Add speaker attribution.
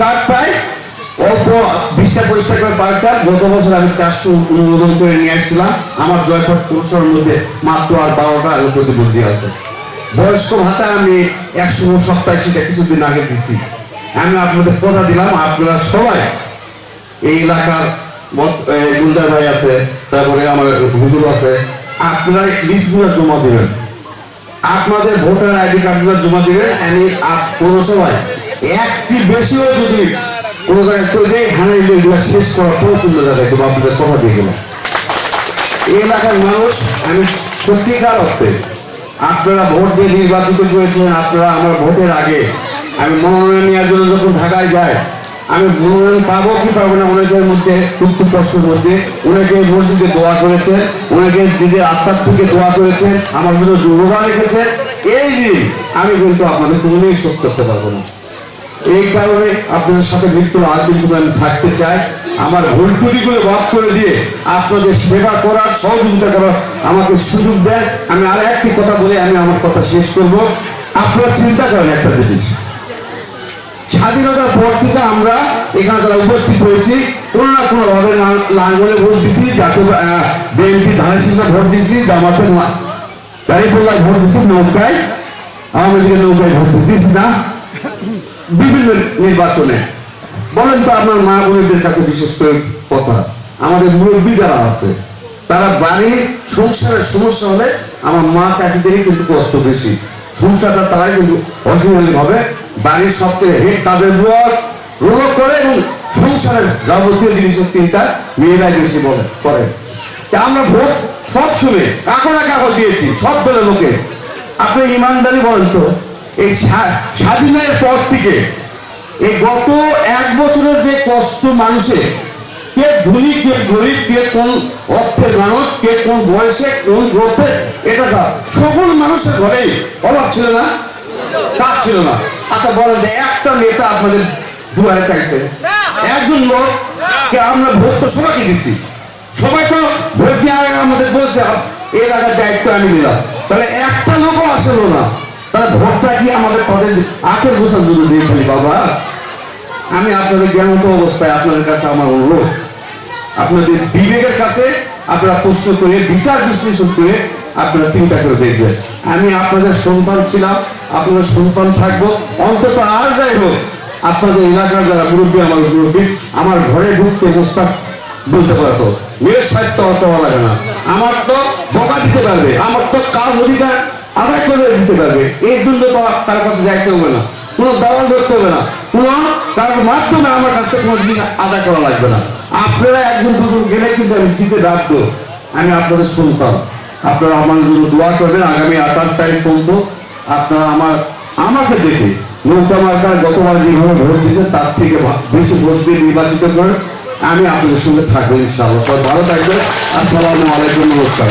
Speaker 1: Card পাই অল্প বিশটা পরিষ্কার করে পার্কটা গত বছর আমি চারশো অনুমোদন করে নিয়ে আসছিলাম। আমার জয়পুর পুরসভার মধ্যে মাত্র আর বারোটা আগে প্রতিবন্ধী আছে। বয়স্ক ভাতা আমি একশো সপ্তাহে সপ্তাশিটা কিছুদিন আগে দিছি। আমি আপনাদের কথা দিলাম, আপনারা সবাই এই এলাকার এই ভাই আছে, তারপরে আমার হুজুর আছে, আপনারা লিস্টগুলো জমা দেবেন। আপনাদের ভোটার আইডি কার্ডগুলো জমা দিবেন, আমি পৌরসভায় একটি বেশিও যদি শেষ করার পর তুলে যাবে তো আপনাদের কথা দিয়ে গেলাম। এলাকার মানুষ, আমি সত্যিকার অর্থে, আপনারা ভোট দিয়ে নির্বাচিত করেছেন আপনারা আমার ভোটের আগে, আমি মনোনয়ন নেওয়ার জন্য যখন ঢাকায় যাই, আমি মনোনয়ন পাবো কি পাবো না, অনেকের মধ্যে টুকটুক কষ্টের মধ্যে, অনেকে মসজিদে দোয়া করেছেন, অনেকে দিদি আত্মার থেকে দোয়া করেছেন, আমার দুর্গা রেখেছেন। এই দিন আমি কিন্তু আপনাদের কোনোদিনই শোধ করতে পারব না। এই কারণে আপনাদের সাথে মৃত্যুর আগ কিন্তু আমি থাকতে চাই। আমার ভুল টুরিগুলো বাদ করে দিয়ে আপনাদের সেবা করার সহযোগিতা করার আমাকে সুযোগ দেন। আমি আর একটি কথা বলে আমি আমার কথা শেষ করব। আপনারা চিন্তা করেন একটা জিনিস। স্বাধীনতার পর থেকে আমরা এখানে যারা উপস্থিত হয়েছি, কোনো না কোনো ভাবে লাঙ্গলে ভোট দিছি যাতে বিএনপি ধানের শীষে ভোট দিছি জামাতের গাড়িপোল্লায় ভোট দিছি, নৌকায়। আওয়ামী লীগের নৌকায় ভোট দিছি না। বিভিন্ন নির্বাচনে। বলেন তো আপনার মা বোনদের কাছে বিশেষ করে কথা। আমাদের মুরব্বী যারা আছে, তারা বাড়ির সংসারের সমস্যা হলে আমার মা চাষিদেরই কিন্তু কষ্ট বেশি। সংসারটা তারাই কিন্তু অরিজিনালি ভাবে বাড়ির সবথেকে হেড কাজের রোগ করে এবং সংসারের যাবতীয় জিনিসের চিন্তা মেয়েরাই বেশি বলে, করে। আমরা ভোট সব শুনে কাকড়া কাগজ দিয়েছি, সব দলের লোকে। আপনি ইমানদারি বলেন তো এই স্বাধীনের পর থেকে এই গত এক বছরের যে কষ্ট মানুষের, কে ধনী, কে গরিব, কে কোন অর্থের মানুষ, কে কোন বয়সে, কোন গ্রোথে, এটা সকল মানুষের ঘরেই অভাব ছিল না কাজ ছিল না। আচ্ছা বলেন একটা নেতা আপনাদের দুয়ারে থাকছে। একজন লোক কে আমরা ভোট তো সবাইকে দিচ্ছি সবাই তো ভোট আগে আমাদের বলছে এই এলাকার দায়িত্ব আমি নিলাম। তাহলে একটা লোকও আসলো না। তাহলে ভোটটা কি আমাদের পদের আখের বছর জন্য দিয়ে ফেলি, বাবা? আমি আপনাদের জ্ঞানত অবস্থায় আপনাদের কাছে আমার অনুরোধ। আপনাদের বিবেকের কাছে আপনারা প্রশ্ন করে, বিচার বিশ্লেষণ করে আপনারা চিন্তা করে দেখবেন। আমি আপনাদের সন্তান ছিলাম, আপনাদের সন্তান থাকব, অন্তত আর যাই হোক, আপনাদের এলাকার যারা মুরব্বী, আমার মুরব্বী, আমার ঘরে ঢুকতে প্রস্তাব বলতে পারতো মেয়ের সাহিত্য অর্থ লাগে না। আমার তো বকা দিতে পারবে, আমার তো কাজ অধিকার আদায় করে দিতে পারবে। এই জন্য তার কাছে যাইতে হবে না। কোনো দালাল ধরতে হবে না। কোনো তার মাধ্যমে আমার কাছে কোনো জিনিস আদায় করা লাগবে না। আপনারা একজন দুজন গেলে কিন্তু আমি দিতে রাখব আমি আপনাদের শুনতাম। আপনারা আমার জন্য দোয়া করবেন। আগামী আঠাশ তারিখ পর্যন্ত আপনারা আমার আমাকে দেখে নৌকা মার্কার গতবার যেভাবে ভোট দিয়েছে, তার থেকে বেশি ভোট দিয়ে নির্বাচিত করেন আমি আপনাদের সঙ্গে থাকব ইনশাআল্লাহ। সবাই ভালো থাকবেন। আসসালামু আলাইকুম। নমস্কার।